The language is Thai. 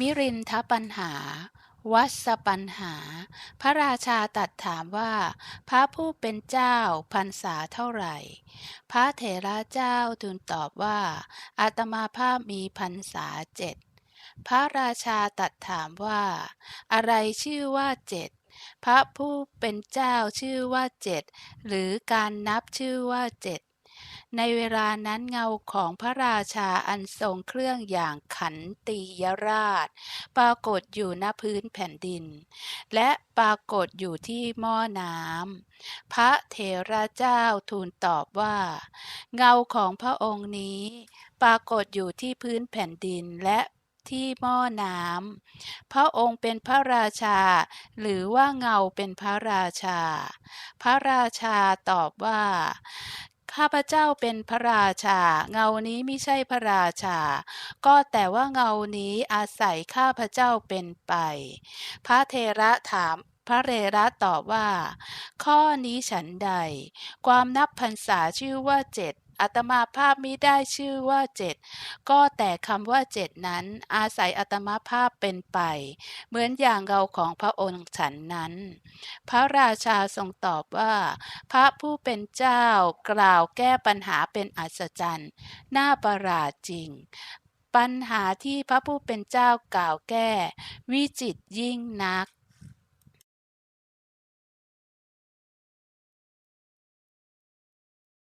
มิรินทปัญหา วัสปัญหา พระราชาตรัสถามว่า พระผู้เป็นเจ้าพรรษาเท่าไหร่ พระเถระเจ้าทูลตอบว่า อาตมาภาพมีพรรษาเจ็ดพระราชาตรัสถามว่า อะไรชื่อว่าเจ็ดพระผู้เป็นเจ้าชื่อว่าเจ็ดหรือการนับชื่อว่าเจ็ด ในเวลานั้นเงาของพระราชาอันทรงเครื่องอย่างขันตียราช ปรากฏอยู่ณพื้นแผ่นดิน และปรากฏอยู่ที่หม้อน้ำพระเถระเจ้าทูลตอบว่า เงาของพระองค์นี้ ปรากฏอยู่ที่พื้นแผ่นดินและที่หม้อน้ำพระองค์เป็นพระราชา หรือว่าเงาเป็นพระราชา พระราชาตอบว่า ข้าพเจ้าเป็นพระราชา เงานี้ไม่ใช่พระราชา ก็แต่ว่าเงานี้อาศัยข้าพเจ้าเป็นไป พระเทระถามพระเรระตอบว่า ข้อนี้ฉันใด ความนับพรรษาชื่อว่าเจ็ด อาตมาภาพมิได้ชื่อว่าเจ็ดก็แต่คำว่าเจ็ดนั้นอาศัยอาตมาภาพเป็นไป เหมือนอย่างเงาของพระองค์ฉันนั้น พระราชาทรงตอบว่า พระผู้เป็นเจ้ากล่าวแก้ปัญหาเป็นอัศจรรย์น่าประหลาดจริงปัญหาที่พระผู้เป็นเจ้ากล่าวแก้ วิจิตยิ่งนัก